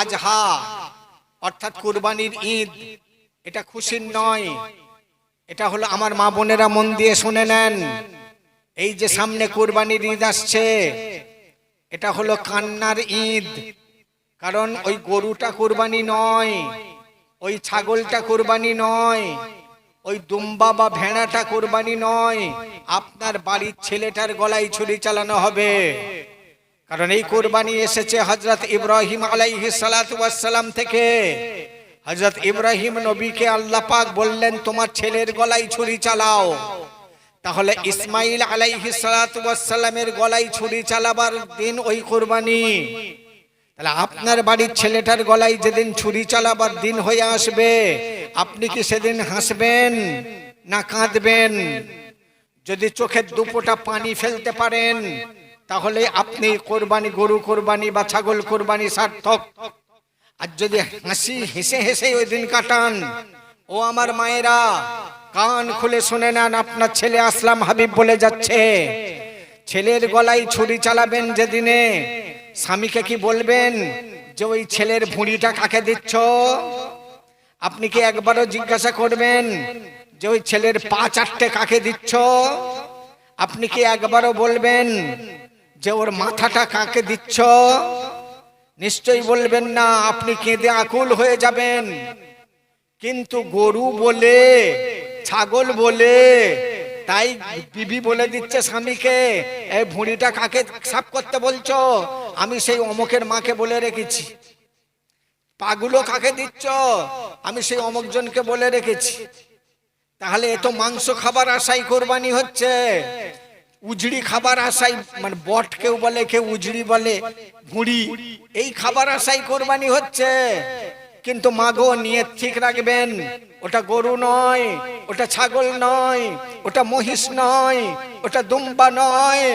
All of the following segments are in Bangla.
আজহা, অর্থাৎ কুরবানির ঈদ। এটা খুশির নয়। এটা হলো আমার মা বোনেরা মন দিয়ে শুনে নেন। এই যে সামনে কুরবানির ঈদ আসছে, এটা হলো কান্নার ঈদ। কারণ ওই গরুটা কুরবানি নয়, ওই ছাগলটা কুরবানি নয়, ওই দুম্বা বা ভেড়াটা কুরবানি নয়। আপনার বাড়ির ছেলেটার গলায় ছুরি চালানো হবে। কারণ এই কোরবানি এসেছে হজরত ইব্রাহিম আলাইহি সালাম থেকে। হজরত ইব্রাহিম নবীকে আল্লাহ পাক বললেন, তোমার ছেলের গলায় ছুরি চালাও। তাহলে ইসমাইল আলাইহি সালামের গলায় ছুরি চালাবার দিন ওই কোরবানি। তাহলে আপনার বাড়ির ছেলেটার গলায় যেদিন ছুরি চালাবার দিন হয়ে আসবে, আপনি কি সেদিন হাসবেন না কাঁদবেন? যদি চোখের দুপোটা পানি ফেলতে পারেন তাহলে আপনি কোরবানি, গরু কোরবানি বা ছাগল কোরবানি সার্থক। আর যদি হাসি, হেসে হেসে ওই দিন কাটান, ও আমার মায়েরা, কান খুলে শুনে নেন, আপনার ছেলে আসলাম হাবিব বলে যাচ্ছে। ছেলের গলায় ছুরি চালাবেন যেদিনে, স্বামীকে কি বলবেন যে ওই ছেলের ভুঁড়িটা কাকে দিচ্ছ? আপনি কি একবারও জিজ্ঞাসা করবেন যে ওই ছেলের পা চারটে কাকে দিচ্ছ? আপনি কি একবারও বলবেন যে ওর মাথাটা কাকে দিচ্ছ? নিশ্চয়ই বলবেন না, আপনি কেঁদে আকুল হয়ে যাবেন। কিন্তু গরু বলে, ছাগল বলে, তাই বিবি বলে দিচ্ছে স্বামীকে এই ভুঁড়িটা কাকে সাফ করতে বলছো? আমি সেই অমকের মাকে বলে রেখেছি। পাগুলো কাকে দিচ্ছ? আমি সেই অমকজনকে বলে রেখেছি। তাহলে এ তো মাংস খাবার আশাই কোরবানি হচ্ছে। উজড়ি খাবার আশাই মানে বট কেউ বলে, কেউ উজড়ি বলে ভুঁড়ি এই খাবার আশাই কোরবানি হচ্ছে। কিন্তু মাগো নিয়ে ঠিক রাখবেন, ওটা গরু নয়, ওটা ছাগল নয়, ওটা মহিষ নয়, ওটা দুম্বা নয়,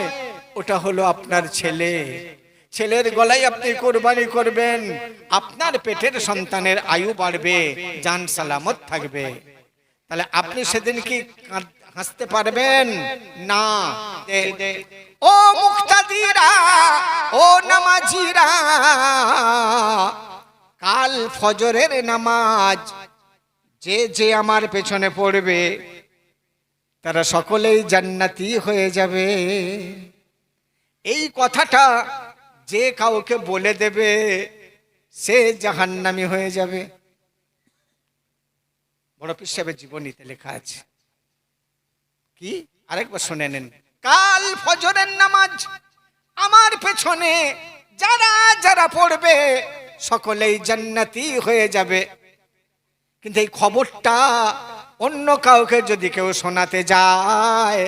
ওটা হলো আপনার ছেলে। ছেলের গলায় আপনি কোরবানি করবেন, আপনার পেটের সন্তানের আয়ু বাড়বে, জান সালামত থাকবে। তাহলে আপনি সেদিন কি হাসতে পারবেন? না। ও মুক্তাদিরা ও নামাজিরা কাল ফজরের নামাজ যে যে আমার পেছনে পড়বে তারা সকলেই জান্নাতি হয়ে যাবে। এই কথাটা যে কাউকে বলে দেবে সে জাহান্নামি হয়ে যাবে। বড় পীর জীবনীতে লেখা আছে। কি? আরেকবার শুনে নেন। কাল ফজরের নামাজ আমার পেছনে যারা যারা পড়বে সকলেই জান্নাতি হয়ে যাবে। কিন্তু এই খবরটা অন্য কাউকে যদি কেউ শোনাতে যায়,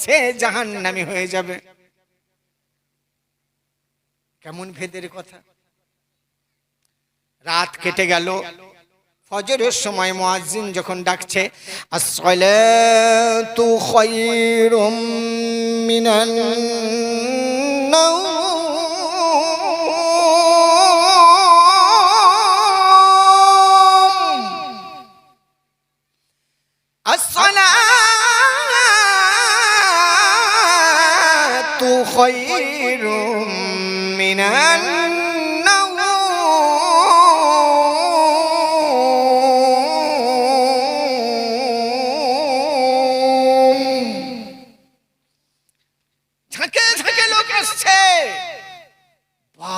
সে জাহান্নামি হয়ে যাবে। কেমন ভেদের কথা। রাত কেটে গেল ফজরের সময় মোয়াজিন যখন ডাকছে আসলে তু খায়রুম মিনান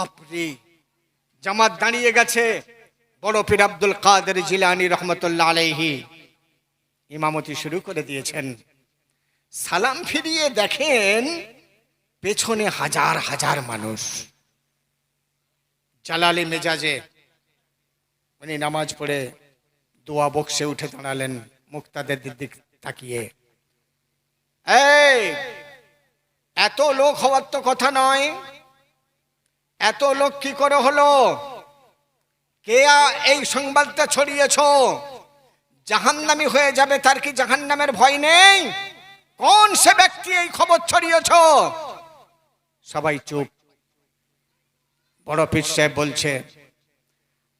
বাপরে জামাত দাঁড়িয়ে গেছে। বড় পীর আব্দুল কাদের জিলানি রহমতুল্লাহ আলাইহি ইমামতি শুরু করে দিয়েছেন। সালাম ফিরিয়ে দেখেন, পেছনে হাজার হাজার মানুষ। জালালি মেজাজে উনি নামাজ পড়ে দোয়া বক্সে উঠে দাঁড়ালেন, মুক্তাদের দিক তাকিয়ে। এই, এত লোক হওয়ার তো কথা নয়। এত লোক কি করে হলো? কে এই সংবাদটা ছড়িয়েছ? জাহান্নামি হয়ে যাবে তার কি জাহান্নামের ভয় নেই? কোন সে ব্যক্তি এই খবর ছড়িয়েছ? সবাই চুপ। বড় পীর সাহেব বলছে,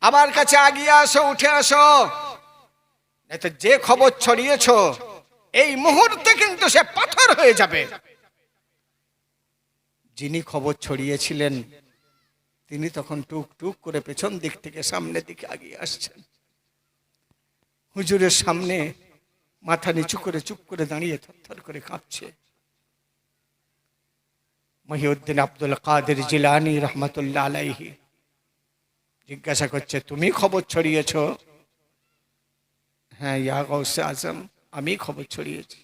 আমার কাছে আগিয়ে আসো, উঠে আসো। এতে যে খবর ছড়িয়েছ, এই মুহূর্তে কিন্তু সে পাথর হয়ে যাবে। যিনি খবর ছড়িয়েছিলেন তিনি তখন টুক টুক করে পেছন দিক থেকে সামনের দিকে আগিয়ে আসছেন। হুজুরের সামনে মাথা নিচু করে চুপ করে দাঁড়িয়ে থরথর করে কাঁপছে। মহিউদ্দিন আব্দুল কাদের জিলানি রহমতুল্লাহ আলাইহি জিজ্ঞাসা করছে, তুমি খবর ছড়িয়েছ? হ্যাঁ ইয়া গৌসে আজম, আমি খবর ছড়িয়েছি।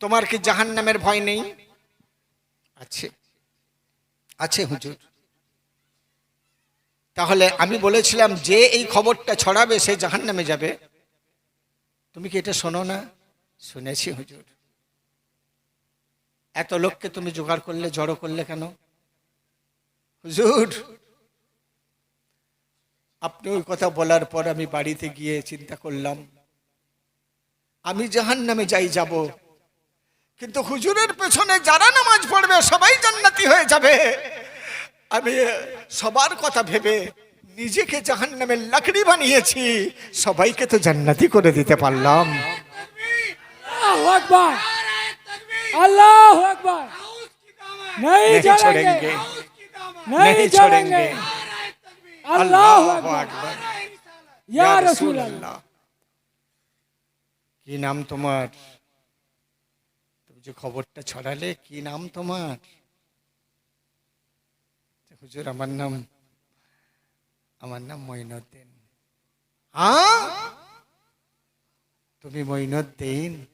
তোমার কি জাহান নামের ভয় নেই? আছে আছে হুজুর। তাহলে আমি বলেছিলাম, যে এই খবরটা ছড়াবে সে জাহান নামে যাবে। তুমি কি এটা শোনো না? শুনেছি হুজুর। এত লোককে তুমি জোগাড় করলে, জড়ো করলে কেন? হুজুর, আপনি ওই কথা বলার পর আমি বাড়িতে গিয়ে চিন্তা করলাম, আমি জাহান নামে যাই যাব। কিন্তু হুজুরের পেছনে যারা নামাজ পড়বে, সবাই জান্নাতি হয়ে যাবে। আমি সবার কথা ভেবে নিজেকে জাহান নামের লাকড়ি বানিয়েছি। সবাইকে তো জান্নাতি করে দিতে পারলাম। আল্লাহ কি নাম তোমার? তুমি যে খবরটা ছড়ালে কি নাম তোমার? হুজুর, আমার নাম আমার নাম মঈনুদ্দিন। তুমি মঈনুদ্দিন?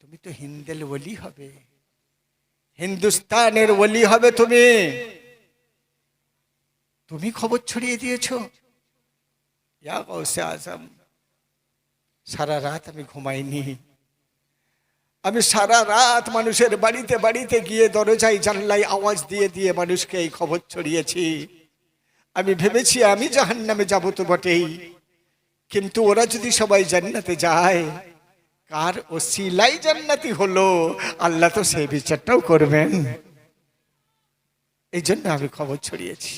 তুমি তো হিন্দেল ওলি হবে। হিন্দুস্তানের ওলি হবে তুমি। তুমি খবর ছড়িয়ে দিয়েছ। ইয়া গৌসে আজম, সারা রাত আমি ঘুমাইনি। আমি সারা রাত মানুষের বাড়িতে বাড়িতে গিয়ে দরজায় জানলায় আওয়াজ দিয়ে দিয়ে মানুষকে এই খবর ছড়িয়েছি। আমি ভেবেছি আমি জাহান নামে যাব তো বটেই। কিন্তু ওরা যদি সবাই জান্নাতে যায়, কার ও সিলাই জান্নাতি হলো, আল্লাহ তো সেই বিচারটাও করবেন। এই জন্য আমি খবর ছড়িয়েছি।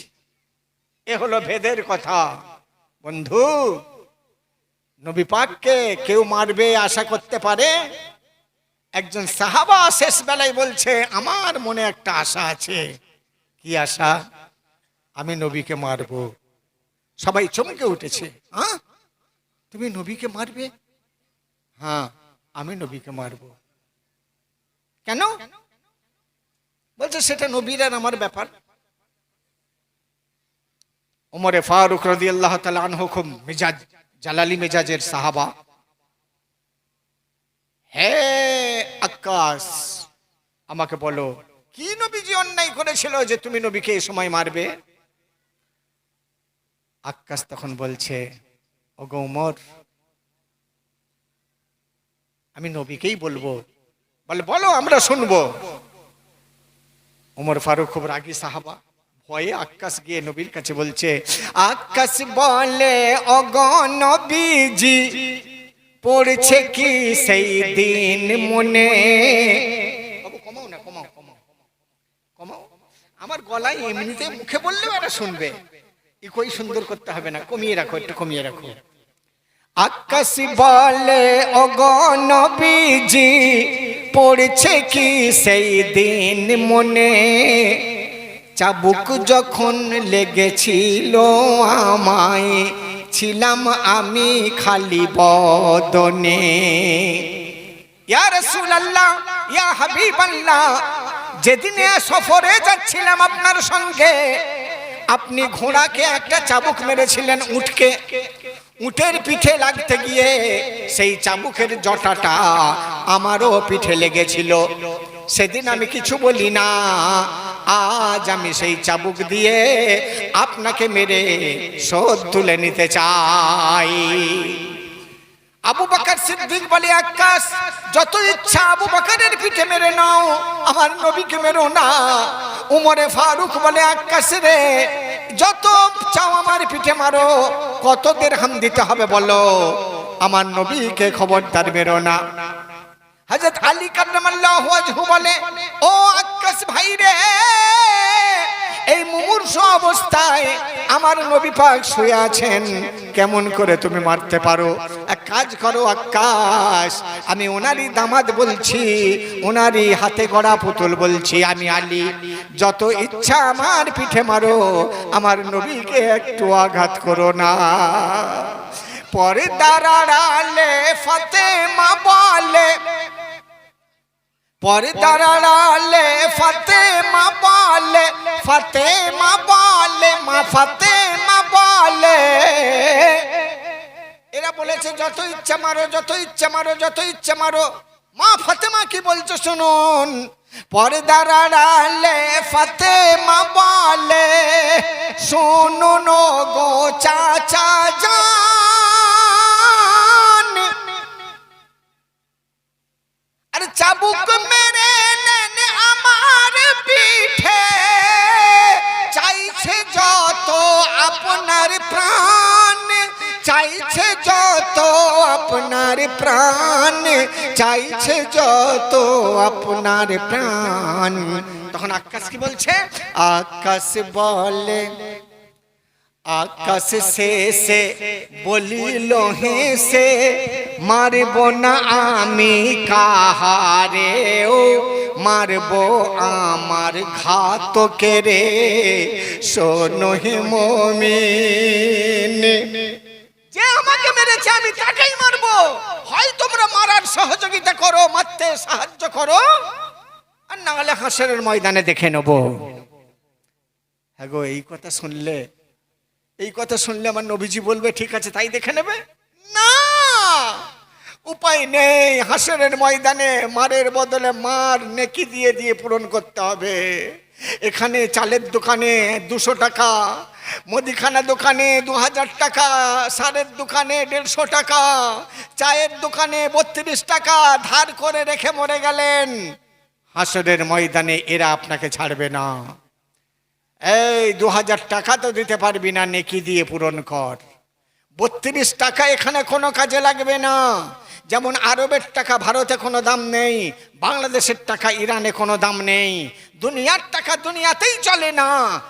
এ হলো ভেদের কথা। বন্ধু, নবী পাককে কেউ মারবে, আশা করতে পারে? একজন সাহাবা শেষ বেলায় বলছে, আমার মনে একটা আশা আছে। কি আশা? আমি নবীকে মারব। সবাই চমকে উঠেছে। হ্যাঁ তুমি নবীকে মারবে? হ্যাঁ আমি নবীকে মারব। কেন? বলছে, সেটা নবীর আর আমার ব্যাপার। ওমরে ফারুক রদি আল্লাহ হুকুম মিজাজ, জালালি মেজাজের সাহাবা। আকাশ, আমাকে বলো, কি নবীজি অন্যায় করেছিল যে তুমি নবীকে এই সময় মারবে? আকাশ তখন বলছে ও গৌমর আমি নবীকেই বলব। বলে, বলো, আমরা শুনব। ওমর ফারুক খুব রাগী সাহাবা। ভয়ে আকাশ গিয়ে নবীর কাছে বলছে, আকাশ বলে অগনবীজি পড়ছে কি সেই দিন মনে? কমাও না কমাও কমাও কমাও। আমার গলায় এমনিতে মুখে বললেও এরা শুনবে। ইকোই সুন্দর করতে হবে না কমিয়ে রাখো একটু কমিয়ে রাখো। আকাশ বলে অগনবীজি পড়ছে কি সেই দিন মনে? চাবুক যখন লেগেছিল আমায় ছিলাম আমি খালি বদনে। ইয়া ইয়া যেদিনে সফরে যাচ্ছিলাম আপনার সঙ্গে, আপনি ঘোড়াকে একটা চাবুক মেরেছিলেন উঠকে উটের পিঠে লাগতে গিয়ে সেই চাবুকের জটাটা আমারও পিঠে লেগেছিল। সেদিন আমি কিছু বলি না। আজ আমি সেই চাবুক দিয়ে আপনাকে মেরে শোধ তুলে নিতে চাই। আবু বাকার সিদ্দিক বলে, আকাশ, যত ইচ্ছা আবু বাকারের পিঠে মেরে নাও, আমার নবীকে মেরো না। উমরে ফারুক বলে, আকাশ রে, যত চাও আমার পিঠে মারো, কত দেড়হাম দিতে হবে বলো। আমার নবীকে খবরদার মেরো না। হযরত আলী কার্রামাল্লাহু ওয়াজহু বলে, ও আকাশ ভাই রে, এই মুমূর্ষ অবস্থায় আমার নবী পাক শুয়ে আছেন। কেমন করে তুমি মারতে পারো? এক কাজ করো আকাশ আমি ওনারই দামাদ বলছি, ওনারই হাতে গড়া পুতুল বলছি, আমি আলী। যত ইচ্ছা আমার পিঠে মারো, আমার নবীকে একটু আঘাত করো না। পরে দাঁড়ালে ফতে মা বলে পরে দাঁড়ালে ফতে মা বলে ফতে মা বলে, মা ফতে মা বলে। এরা বলেছে, যত ইচ্ছা মারো, যত ইচ্ছা মারো, যত ইচ্ছা মারো। মা ফাতেমা কি বলছো শুনুন। পরে দাঁড়ালে ফাতেমা বলে, শুনুন গো চাচা আর চাবুক প্রাণ চাইছে যত আপনার প্রাণ। তখন আকাশ কি বলছে? আকাশ বলে, আকাশ শেষে বলিল হেসে মারব না আমি কাহারে ও, মারব আমার ঘাতকে রে। শোনো হে মমিন, যে আমাকে মেরেছে আমি তাকেই মারবো। হয় তোমরা মারার সহযোগিতা করো, মারতে সাহায্য করো, আর না হলে হাসরের ময়দানে দেখে নেব। হ্যাঁ গো এই কথা শুনলে, এই কথা শুনলে আমার নবীজি বলবে, ঠিক আছে, তাই দেখে নেবে? না! উপায় নেই, হাসরের ময়দানে মারের বদলে মার নেকি দিয়ে দিয়ে পূরণ করতে হবে। এখানে চালের দোকানে দুশো টাকা, মুদিখানা দোকানে দু হাজার টাকা, সারের দোকানে দেড়শো টাকা, চায়ের দোকানে বত্রিশ টাকা, ধার করে রেখে মরে গেলেন। হাসরের ময়দানে এরা আপনাকে ছাড়বে না। এই দু হাজার টাকা তো দিতে পারবি না, নেকি দিয়ে পূরণ কর। বত্রিশ টাকা এখানে কোনো কাজে লাগবে না। যেমন আরবের টাকা, ভারতে কোনো দাম নেই, বাংলাদেশের টাকা, ইরানে কোনো দাম নেই। দুনিয়ার টাকা দুনিয়াতেই চলে না।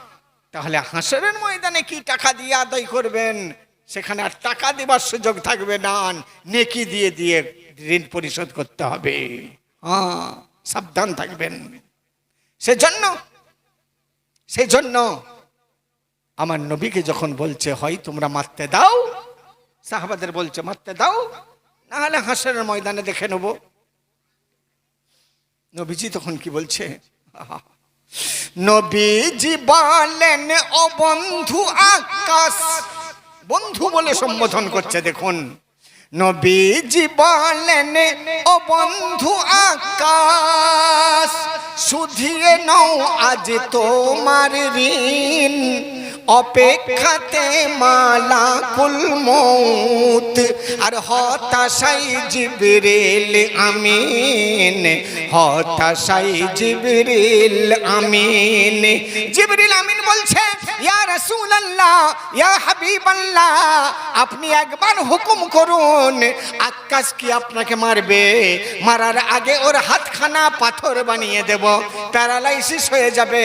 তাহলে হাসরের ময়দানে কি টাকা দিয়ে আদায় করবেন? সেখানে আর টাকা দেবার সুযোগ থাকবে না। নেকি দিয়ে দিয়ে ঋণ পরিশোধ করতে হবে। হ্যাঁ সাবধান থাকবেন। সেজন্য সেই জন্য আমার নবীকে যখন বলছে, হয়, তোমরা মারতে দাও সাহাবাদের বলছে, মারতে দাও না হলে হাসরের ময়দানে দেখে নেব। নবীজি তখন কি বলছে, নবীজি বলেন, ও বন্ধু আকাশ। বন্ধু বলে সম্বোধন করছে, দেখুন। নবীজি বলেন, ও বন্ধু আকাশ, শুধিয়ে নাও আজ তোমার ঋণ। অপেক্ষাতে মালা কুল মৌত, আর হতাশাই জিবরিল আমিন, হতাশাই জিবরিল আমিন। জিবরিল আমিন বলছে, ইয়া রাসূলুল্লাহ, ইয়া হাবিবাল্লাহ, আপনি একবার হুকুম করুন, আকাশ কি আপনাকে মারবে? মারার আগে ওর হাতখানা পাথর বানিয়ে দেব, প্যারালাইসিস হয়ে যাবে,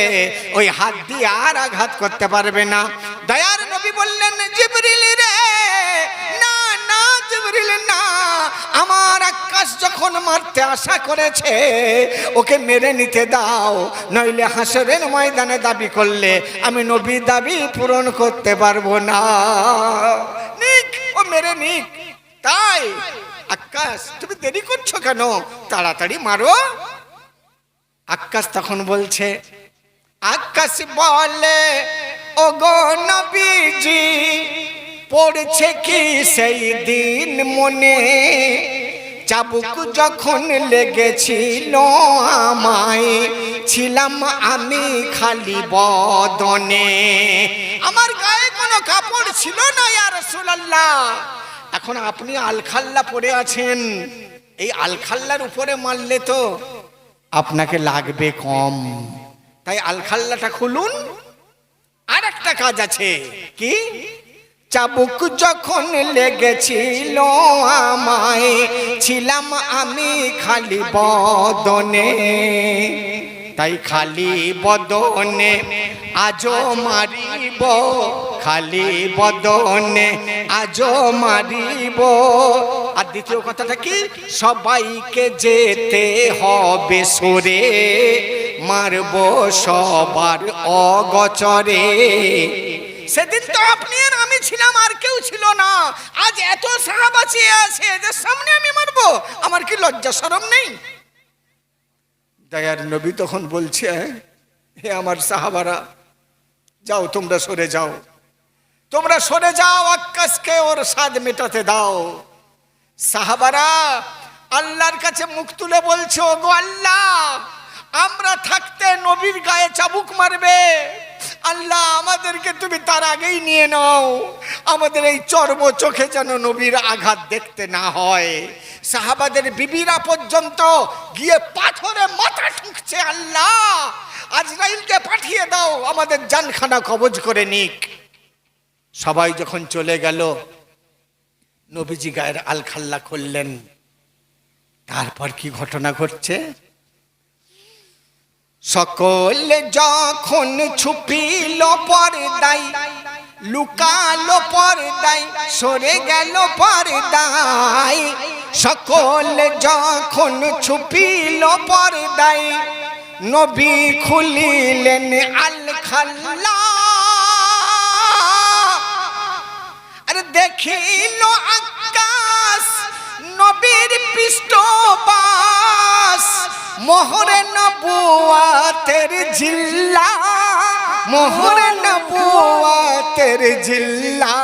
ওই হাত দিয়ে আর আঘাত করতে পারবে না। দয়ার নবী বললেন, জিবরিল রে, না না, জিবরিল না। আমার আকাশ যখন মারতে আশা করেছে, ওকে মেরে নিতে দাও। নইলে হাসরের ময়দানে দাবি করলে আমি নবী দাবি পূরণ করতে পারব না। নিক, ও মেরে নিক। তাই, আকাশ, তুমি দেরি করছ কেন? তাড়াতাড়ি মারো। আকাশ তখন বলছে, আকাশ বলে নবীজি, পড়ছে কি সেই দিন মনে? চাবুক যখন লেগেছিল আমায়, ছিলাম আমি খালি বদনে। আমার গায়ে কোনো কাপড় ছিল না ইয়ার রাসূলুল্লাহ। এখন আপনি আলখাল্লা পরে আছেন। এই আলখাল্লার উপরে মারলে তো আপনাকে লাগবে কম। তাই আলখাল্লাটা খুলুন। আর একটা কাজ আছে। কি? চাবুক যখন লেগেছিল আমায়, ছিলাম আমি খালি বদনে। তাই খালি বদনে আজো মারিব, খালি বদনে আজো মারিব। আর দ্বিতীয় কথাটা কি? সবাইকে যেতে হবে সরে। মারব সবার অগচরে। সেদিন তো আপনি আর আমি ছিলাম, আর কেউ ছিল না। আজ এত সাহাবাচি আছে এদের সামনে আমি মারবো। আমার কি লজ্জা সরম নেই? দয়ার নবী তখন বলছে, হে আমার সাহাবারা, যাও, তোমরা সরে যাও। তোমরা সরে যাও, আকাশকে ওর স্বাদ মেটাতে দাও। সাহাবারা আল্লাহর কাছে মুখ তুলে বলছে গো আল্লাহ আমরা থাকতে নবীর গায়ে চাবুক মারবে। আল্লাহ আমাদেরকে তুমি তার আগেই নিয়ে নাও। আমাদের এই চর্ম চোখে যেন নবীর আঘাত দেখতে না হয়। সাহাবাদের বিবিরা পর্যন্ত গিয়ে পাথরে মাথা ঠুকছে আল্লাহ। আজরাইলকে পাঠিয়ে দাও, আমাদের জানখানা কবজ করে নিক। সবাই যখন চলে গেল, নবীজি গায়ের আলখাল্লা করলেন। তারপর কি ঘটনা ঘটছে? সকলে যখন ছুপিল পর্দাই লুকালো পর্দাই সরে গেল পর্দাই সকল যখন ছুপিল পর্দাই নবী খুলিলেন আল খাল্লা আরে দেখিল আকাশ নবীর পৃষ্ঠবাস মোহরে নবুয়াতের জিল্লা মোহরে নবুয়াতের জিল্লা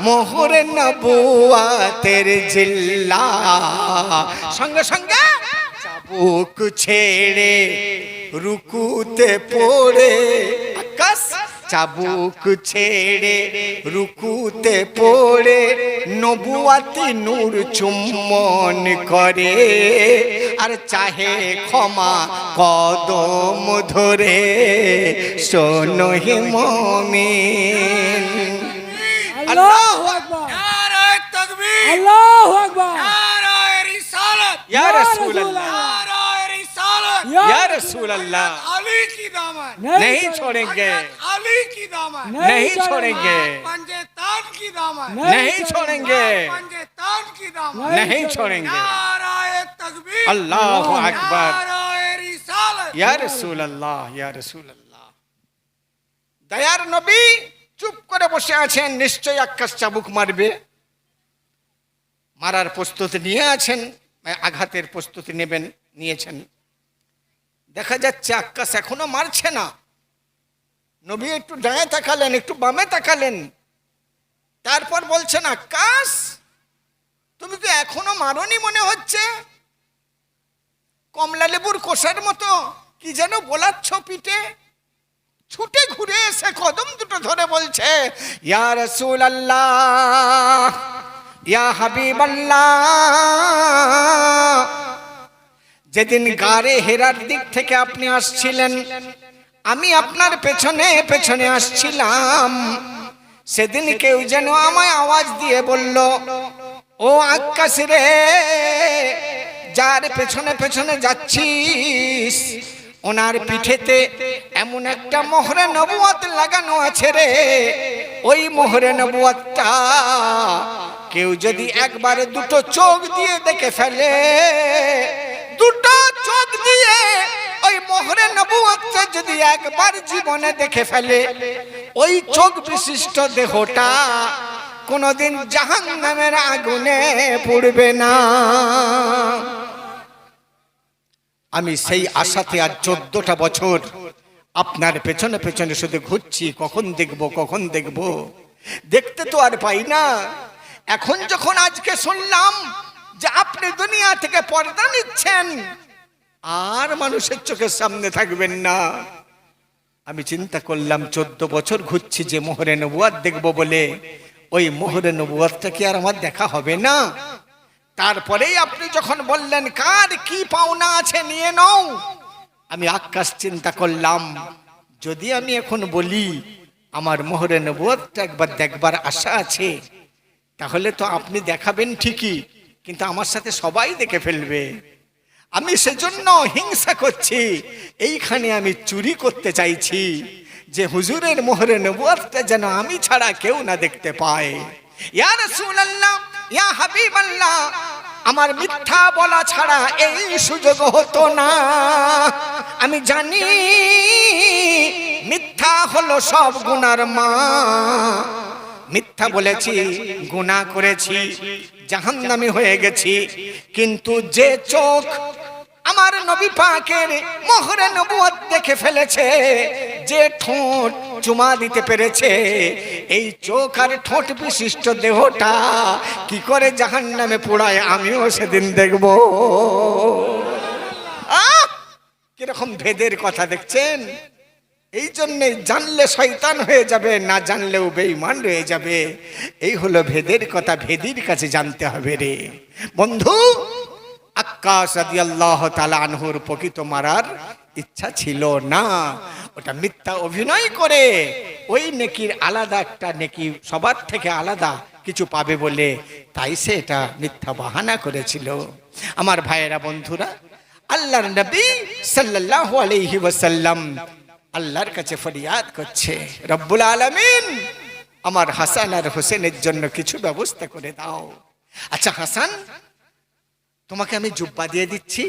মোহরে নবুয়াতের জিল্লা সঙ্গে সঙ্গে চাবুক ছেড়ে রুকুতে পড়ে আকাশ চাবুক ছেড়ে রুকুতে পড়ে নবুয়াতে নূর চুম্বন করে। আর চাহে ক্ষমা কদম ধরে শোনো হে মমিন। আল্লাহ আল্লাহ नारे रिसालत ইয়া রাসূলুল্লাহ अली की दामन नहीं छोड़ेंगे अली की दामन नहीं छोड़ेंगे पंजे तान की दामन नहीं छोड़ेंगे पंजे तान की दामन नहीं छोड़ेंगे नारे तकबीर अल्लाह अकबर नारे रिसालत ইয়া রাসূলুল্লাহ ইয়া রাসূলুল্লাহ দয়ার নবী চুপ করে বসে আছেন নিশ্চয়ই আকাশ চাবুক মারবে মারার প্রস্তুতি নিয়ে আছেন আঘাতের প্রস্তুতি নেবেন নিয়েছেন দেখা যাচ্ছে আকাশ এখনও মারছে না। নবী একটু ডায়ে তাকালেন, একটু বামে তাকালেন। তারপর বলছেন, আকাশ, তুমি তো এখনও মারনি মনে হচ্ছে? কমলা লেবুর কোষার মতো কি যেন বলাচ্ছ পিঠে? ছুটে ঘুরে এসে কদম দুটো ধরে বলছে, ইয়া রসুল আল্লাহ ইয়া হাবিব যেদিন গারে হেরার দিক থেকে আপনি আসছিলেন। আমি আপনার পেছনে পেছনে আসছিলাম। সেদিন কেউ যেন আমায় আওয়াজ দিয়ে বলল ও আকাশ রে যার পেছনে পেছনে যাচ্ছিস ওনার পিঠেতে এমন একটা মোহরে নবুয়াত লাগানো আছে রে। ওই মোহরে নবুয়াতটা কেউ যদি একবার দুটো চোখ দিয়ে দেখে ফেলে দুটো চোখ দিয়ে, ওই মোহরে নবুয়াতটা যদি একবার জীবনে দেখে ফেলে, ওই চোখ বিশিষ্ট দেহটা কোনোদিন জাহান নামের আগুনে পড়বে না। আমি সেই আশাতে আর চোদ্দটা বছর আপনার পেছনে পেছনে শুধু ঘুরছি, কখন দেখব কখন দেখব? দেখতে তো আর পাই না। এখন যখন আজকে শুনলাম যে আপনি দুনিয়া থেকে পর্দা নিচ্ছেন, আর মানুষের চোখের সামনে থাকবেন না। আমি চিন্তা করলাম, চোদ্দ বছর ঘুরছি যে মোহরে নবুয়াত দেখব বলে। ওই মোহরে নবুয়াতটা কি আর আমার দেখা হবে না? তারপরেই আপনি যখন বললেন, কার কি পাওনা আছে নিয়ে নাও। আমি আকাশ চিন্তা করলাম, যদি আমি এখন বলি, আমার মোহরে নবুয়াতটা একবার দেখবার আশা আছে, তাহলে তো আপনি দেখাবেন ঠিকই। কিন্তু আমার সাথে সবাই দেখে ফেলবে। আমি সেজন্য হিংসা করছি। এইখানে আমি চুরি করতে চাইছি যে হুজুরের মোহরে নবুয়াতটা যেন আমি ছাড়া কেউ না দেখতে পায়। ইয়া রাসূলুল্লাহ, ইয়া হাবিবাল্লাহ, আমার মিথ্যা বলা ছাড়া এই সুযোগ হতো না। আমি জানি মিথ্যা হলো সব গুনার মা। মিথ্যা বলেছি, গুনাহ করেছি। জাহান্নামী হয়ে গেছি। কিন্তু যে চোখ আমার নবী পাকের মোহরে নবুয়ত দেখে ফেলেছে, যে ঠোঁট চুমা দিতে পেরেছে, এই চোখ আর ঠোঁট বিশিষ্ট দেহটা কি করে জাহান্নামে পোড়ায় আমিও সেদিন দেখব! কীরকম ভেদের কথা দেখছেন? এই জন্যে জানলে শয়তান হয়ে যাবে, না জানলেও বেঈমান রয়ে যাবে। এই হলো ভেদের কথা, ভেদির কাছে জানতে হবে রে। বন্ধু আক্কাস রাদিয়াল্লাহ তাআলা আনহুর প্রকৃত মারার ইচ্ছা ছিল না। ওটা মিথ্যা অভিনয় করে ওই নেকির আলাদা একটা নেকি সবার থেকে আলাদা কিছু পাবে বলে তাই সে এটা মিথ্যা বাহানা করেছিল। আমার ভাইয়েরা বন্ধুরা, আল্লাহর নবী সাল্লাল্লাহু আলাইহি ওয়াসাল্লাম আল্লাহর কাছে ফরিয়াদ করছে, রব্বুল আলমিন, আমার হাসান আর হোসেনের জন্য কিছু ব্যবস্থা করে দাও। আচ্ছা হাসান, তোমাকে আমি জুব্বা দিয়ে দিচ্ছি।